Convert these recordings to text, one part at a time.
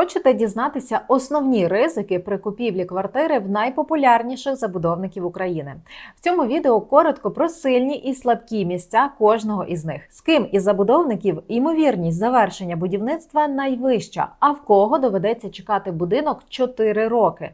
Хочете дізнатися основні ризики при купівлі квартири в найпопулярніших забудовників України? В цьому відео коротко про сильні і слабкі місця кожного із них. З ким із забудовників ймовірність завершення будівництва найвища, а в кого доведеться чекати будинок 4 роки.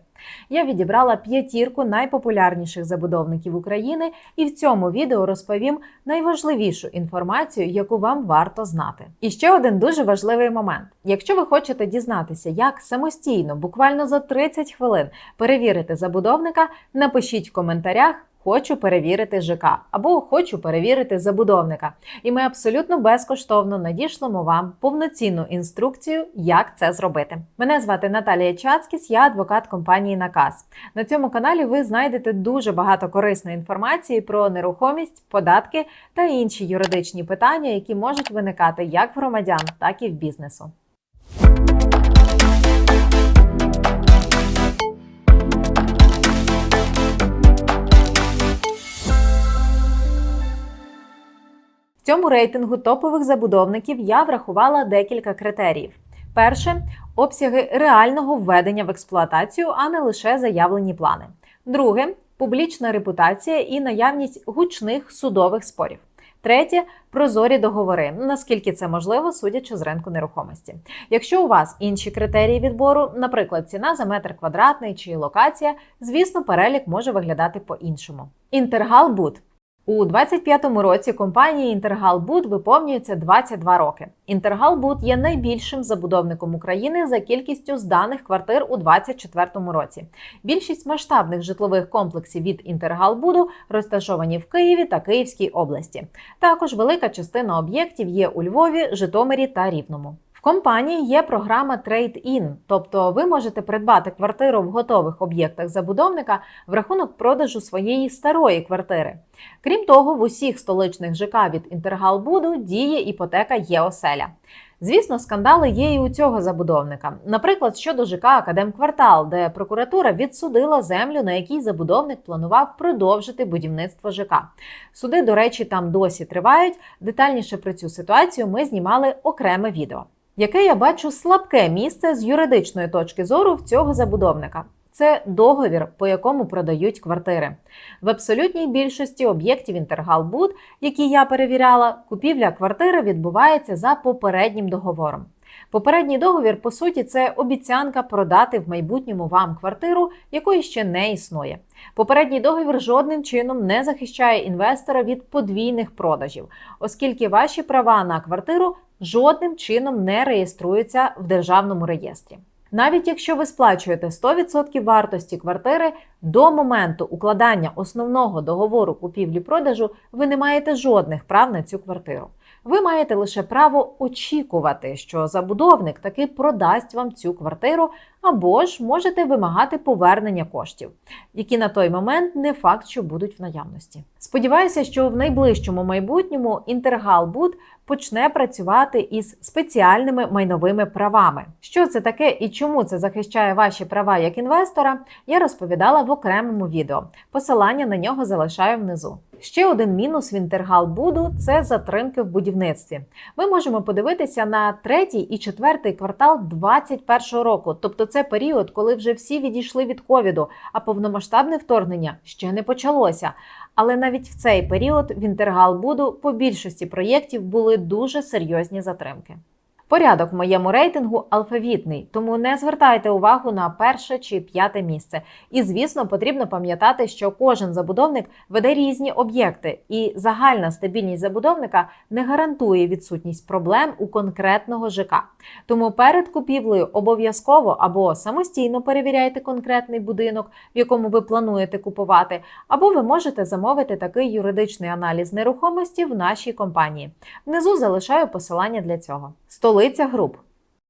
Я відібрала п'ятірку найпопулярніших забудовників України і в цьому відео розповім найважливішу інформацію, яку вам варто знати. І ще один дуже важливий момент: якщо ви хочете дізнатися, як самостійно, буквально за 30 хвилин перевірити забудовника, напишіть в коментарях. Хочу перевірити ЖК або хочу перевірити забудовника. І ми абсолютно безкоштовно надішлемо вам повноцінну інструкцію, як це зробити. Мене звати Наталія Чацкіс, я адвокат компанії Наказ. На цьому каналі ви знайдете дуже багато корисної інформації про нерухомість, податки та інші юридичні питання, які можуть виникати як в громадян, так і в бізнесу. В цьому рейтингу топових забудовників я врахувала декілька критеріїв. Перше обсяги реального введення в експлуатацію, а не лише заявлені плани. Друге публічна репутація і наявність гучних судових спорів. Третє прозорі договори, наскільки це можливо, судячи з ринку нерухомості. Якщо у вас інші критерії відбору, наприклад, ціна за метр квадратний чи локація, звісно, перелік може виглядати по-іншому. Інтергалбуд у 25-му році компанії Інтергалбуд виповнюється 22 роки. Інтергалбуд є найбільшим забудовником України за кількістю зданих квартир у 24-му році. Більшість масштабних житлових комплексів від Інтергалбуду розташовані в Києві та Київській області. Також велика частина об'єктів є у Львові, Житомирі та Рівному. В компанії є програма Trade-in, тобто ви можете придбати квартиру в готових об'єктах забудовника в рахунок продажу своєї старої квартири. Крім того, в усіх столичних ЖК від Інтергалбуду діє іпотека ЄОселя. Звісно, скандали є і у цього забудовника. Наприклад, щодо ЖК Академквартал, де прокуратура відсудила землю, на якій забудовник планував продовжити будівництво ЖК. Суди, до речі, там досі тривають. Детальніше про цю ситуацію ми знімали окреме відео. Яке я бачу слабке місце з юридичної точки зору в цього забудовника. Це договір, по якому продають квартири. В абсолютній більшості об'єктів Інтергалбуд, які я перевіряла, купівля квартири відбувається за попереднім договором. Попередній договір, по суті, це обіцянка продати в майбутньому вам квартиру, якої ще не існує. Попередній договір жодним чином не захищає інвестора від подвійних продажів, оскільки ваші права на квартиру жодним чином не реєструються в державному реєстрі. Навіть якщо ви сплачуєте 100% вартості квартири до моменту укладання основного договору купівлі-продажу, ви не маєте жодних прав на цю квартиру. Ви маєте лише право очікувати, що забудовник таки продасть вам цю квартиру, або ж можете вимагати повернення коштів, які на той момент не факт, що будуть в наявності. Сподіваюся, що в найближчому майбутньому Інтергалбуд почне працювати із спеціальними майновими правами. Що це таке і чому це захищає ваші права як інвестора, я розповідала в окремому відео. Посилання на нього залишаю внизу. Ще один мінус в Інтергалбуду це затримки в будівництві. Ми можемо подивитися на третій і четвертий квартал 2021 року, тобто це період, коли вже всі відійшли від ковіду, а повномасштабне вторгнення ще не почалося. Але навіть в цей період в Інтергалбуду по більшості проєктів були дуже серйозні затримки. Порядок в моєму рейтингу алфавітний, тому не звертайте увагу на перше чи п'яте місце. І, звісно, потрібно пам'ятати, що кожен забудовник веде різні об'єкти, і загальна стабільність забудовника не гарантує відсутність проблем у конкретного ЖК. Тому перед купівлею обов'язково або самостійно перевіряйте конкретний будинок, в якому ви плануєте купувати, або ви можете замовити такий юридичний аналіз нерухомості в нашій компанії. Внизу залишаю посилання для цього. Столиця груп.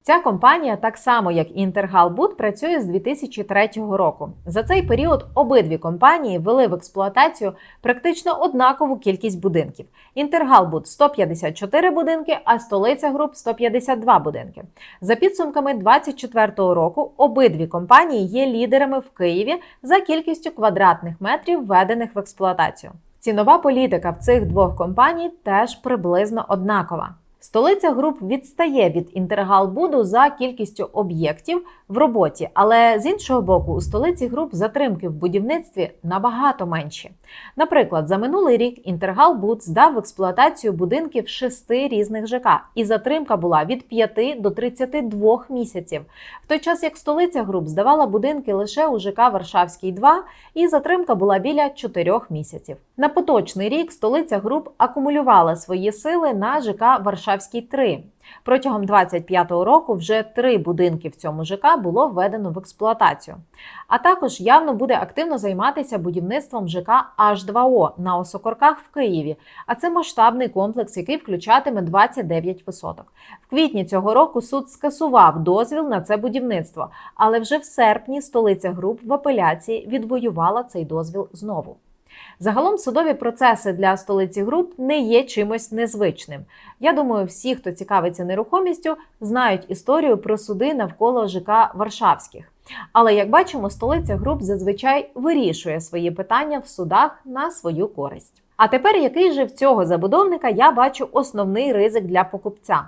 Ця компанія, так само як Інтергалбуд, працює з 2003 року. За цей період обидві компанії ввели в експлуатацію практично однакову кількість будинків. Інтергалбуд 154 будинки, а столиця груп 152 будинки. За підсумками 2024 року обидві компанії є лідерами в Києві за кількістю квадратних метрів введених в експлуатацію. Цінова політика в цих двох компаній теж приблизно однакова. Столиця груп відстає від Інтергалбуду за кількістю об'єктів в роботі, але з іншого боку, у столиці груп затримки в будівництві набагато менші. Наприклад, за минулий рік Інтергалбуд здав в експлуатацію будинки в шести різних ЖК, і затримка була від 5 до 32 місяців. В той час як столиця груп здавала будинки лише у ЖК Варшавський 2, і затримка була біля 4 місяців. На поточний рік столиця груп акумулювала свої сили на ЖК Варшавський 3. Протягом 25-го року вже три будинки в цьому ЖК було введено в експлуатацію. А також явно буде активно займатися будівництвом ЖК H2O на Осокорках в Києві. А це масштабний комплекс, який включатиме 29 висоток. В квітні цього року суд скасував дозвіл на це будівництво, але вже в серпні столиця груп в апеляції відвоювала цей дозвіл знову. Загалом судові процеси для столиці груп не є чимось незвичним. Я думаю, всі, хто цікавиться нерухомістю, знають історію про суди навколо ЖК Варшавських. Але як бачимо, столиця груп зазвичай вирішує свої питання в судах на свою користь. А тепер який же в цього забудовника я бачу основний ризик для покупця?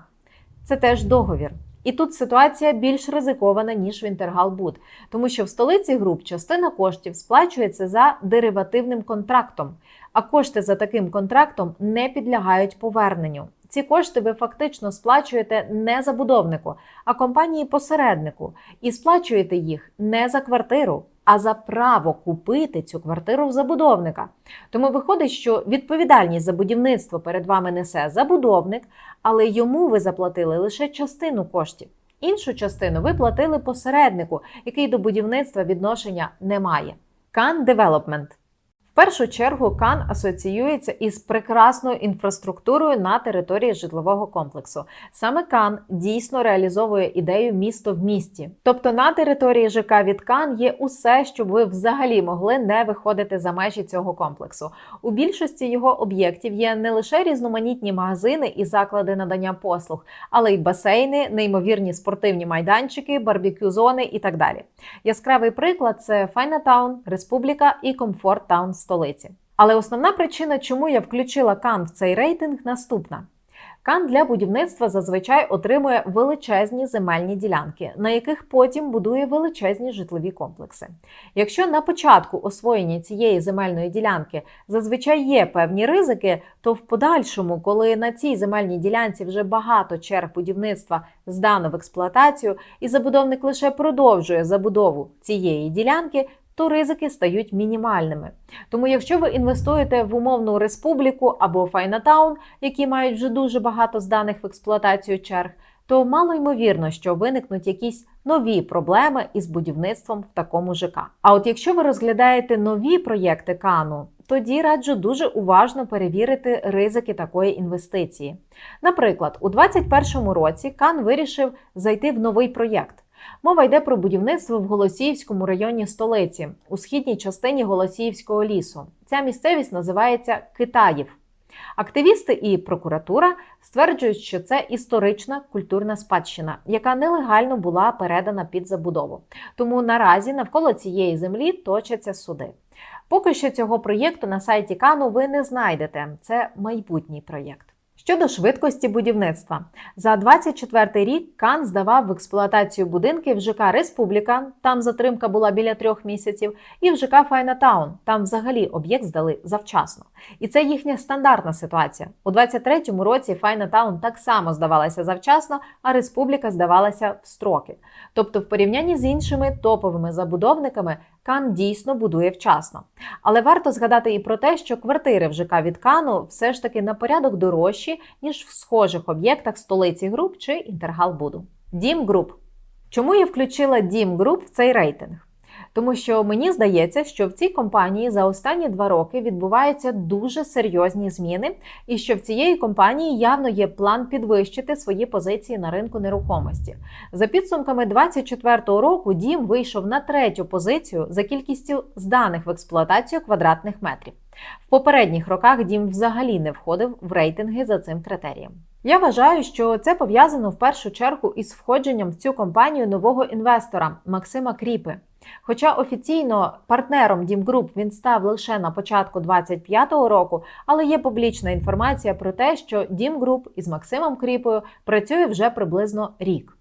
Це теж договір. І тут ситуація більш ризикована ніж в Інтергалбуд, тому що в столиці груп частина коштів сплачується за деривативним контрактом, а кошти за таким контрактом не підлягають поверненню. Ці кошти ви фактично сплачуєте не забудовнику, а компанії-посереднику, і сплачуєте їх не за квартиру, а за право купити цю квартиру в забудовника. Тому виходить, що відповідальність за будівництво перед вами несе забудовник, але йому ви заплатили лише частину коштів. Іншу частину ви платили посереднику, який до будівництва відношення не має. Development в першу чергу Кан асоціюється із прекрасною інфраструктурою на території житлового комплексу. Саме Кан дійсно реалізовує ідею місто в місті. Тобто на території ЖК від Кан є усе, щоб ви взагалі могли не виходити за межі цього комплексу. У більшості його об'єктів є не лише різноманітні магазини і заклади надання послуг, але й басейни, неймовірні спортивні майданчики, барбекю-зони і так далі. Яскравий приклад це Файнатаун, Республіка і Комфорт Таун столиці. Але основна причина, чому я включила Кан в цей рейтинг, наступна. Кан для будівництва зазвичай отримує величезні земельні ділянки, на яких потім будує величезні житлові комплекси. Якщо на початку освоєння цієї земельної ділянки зазвичай є певні ризики, то в подальшому, коли на цій земельній ділянці вже багато черг будівництва здано в експлуатацію, і забудовник лише продовжує забудову цієї ділянки, то ризики стають мінімальними. Тому, якщо ви інвестуєте в умовну республіку або Файнатаун, які мають вже дуже багато зданих в експлуатацію черг, то мало ймовірно, що виникнуть якісь нові проблеми із будівництвом в такому ЖК. А от якщо ви розглядаєте нові проєкти Кану, тоді раджу дуже уважно перевірити ризики такої інвестиції. Наприклад, у 2021 році Кан вирішив зайти в новий проєкт. Мова йде про будівництво в Голосіївському районі столиці, у східній частині Голосіївського лісу. Ця місцевість називається Китаїв. Активісти і прокуратура стверджують, що це історична культурна спадщина, яка нелегально була передана під забудову. Тому наразі навколо цієї землі точаться суди. Поки що цього проєкту на сайті Кану ви не знайдете. Це майбутній проєкт. Щодо швидкості будівництва, за 24 рік Кан здавав в експлуатацію будинки в ЖК Республіка, там затримка була біля трьох місяців, і в ЖК Файнатаун, там взагалі об'єкт здали завчасно. І це їхня стандартна ситуація. У 23-му році Файнатаун так само здавалася завчасно, а Республіка здавалася в строки. Тобто, в порівнянні з іншими топовими забудовниками Кан дійсно будує вчасно. Але варто згадати і про те, що квартири в ЖК від Кану все ж таки на порядок дорожчі, ніж в схожих об'єктах столиці груп чи Інтергалбуду. Дім груп. Чому я включила Дім груп в цей рейтинг? Тому що мені здається, що в цій компанії за останні два роки відбуваються дуже серйозні зміни, і що в цієї компанії явно є план підвищити свої позиції на ринку нерухомості. За підсумками 2024 року дім вийшов на третю позицію за кількістю зданих в експлуатацію квадратних метрів. В попередніх роках дім взагалі не входив в рейтинги за цим критерієм. Я вважаю, що це пов'язано в першу чергу із входженням в цю компанію нового інвестора Максима Кріпи. Хоча офіційно партнером Дім Груп він став лише на початку 25-го року, але є публічна інформація про те, що Дім Груп із Максимом Кріпою працює вже приблизно рік.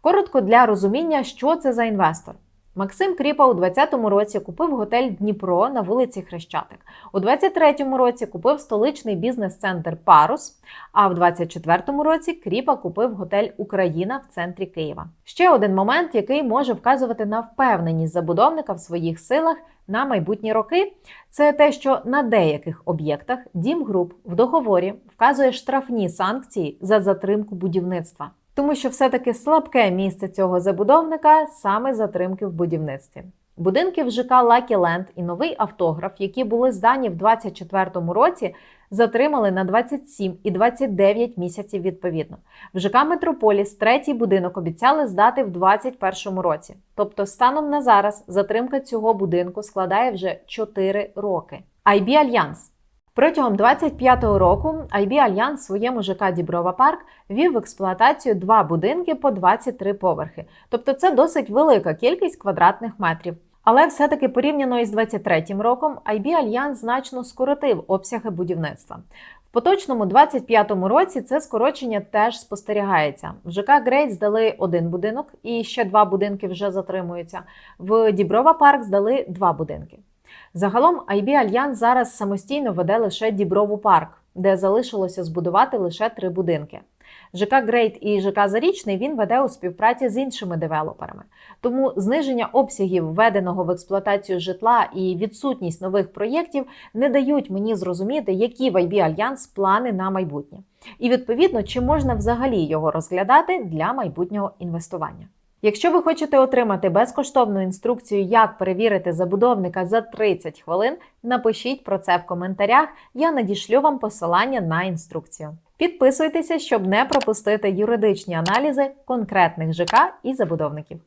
Коротко для розуміння, що це за інвестор. Максим Кріпа у 2020 році купив готель Дніпро на вулиці Хрещатик. У 2023 році купив столичний бізнес-центр Парус. А в 2024 році Кріпа купив готель Україна в центрі Києва. Ще один момент, який може вказувати на впевненість забудовника в своїх силах на майбутні роки, це те, що на деяких об'єктах Дім Груп в договорі вказує штрафні санкції за затримку будівництва. Тому що все-таки слабке місце цього забудовника саме затримки в будівництві. Будинки в ЖК Lucky Land і новий автограф, які були здані в 2024 році, затримали на 27 і 29 місяців відповідно. В ЖК Метрополіс третій будинок обіцяли здати в 2021 році. Тобто, станом на зараз затримка цього будинку складає вже 4 роки. IB Альянс Протягом 25-го року IB Альянс в своєму ЖК Діброва Парк вів в експлуатацію два будинки по 23 поверхи. Тобто це досить велика кількість квадратних метрів. Але все-таки порівняно із 23-м роком IB Альянс значно скоротив обсяги будівництва. В поточному 25-му році це скорочення теж спостерігається. В ЖК Грейт здали один будинок, і ще два будинки вже затримуються. В Діброва Парк здали два будинки. Загалом IB Альянс зараз самостійно веде лише Діброву парк, де залишилося збудувати лише три будинки. ЖК Грейт і ЖК Зарічний він веде у співпраці з іншими девелоперами. Тому зниження обсягів введеного в експлуатацію житла і відсутність нових проєктів не дають мені зрозуміти, які в IB Альянс плани на майбутнє. І відповідно, чи можна взагалі його розглядати для майбутнього інвестування. Якщо ви хочете отримати безкоштовну інструкцію, як перевірити забудовника за 30 хвилин, напишіть про це в коментарях. Я надішлю вам посилання на інструкцію. Підписуйтеся, щоб не пропустити юридичні аналізи конкретних ЖК і забудовників.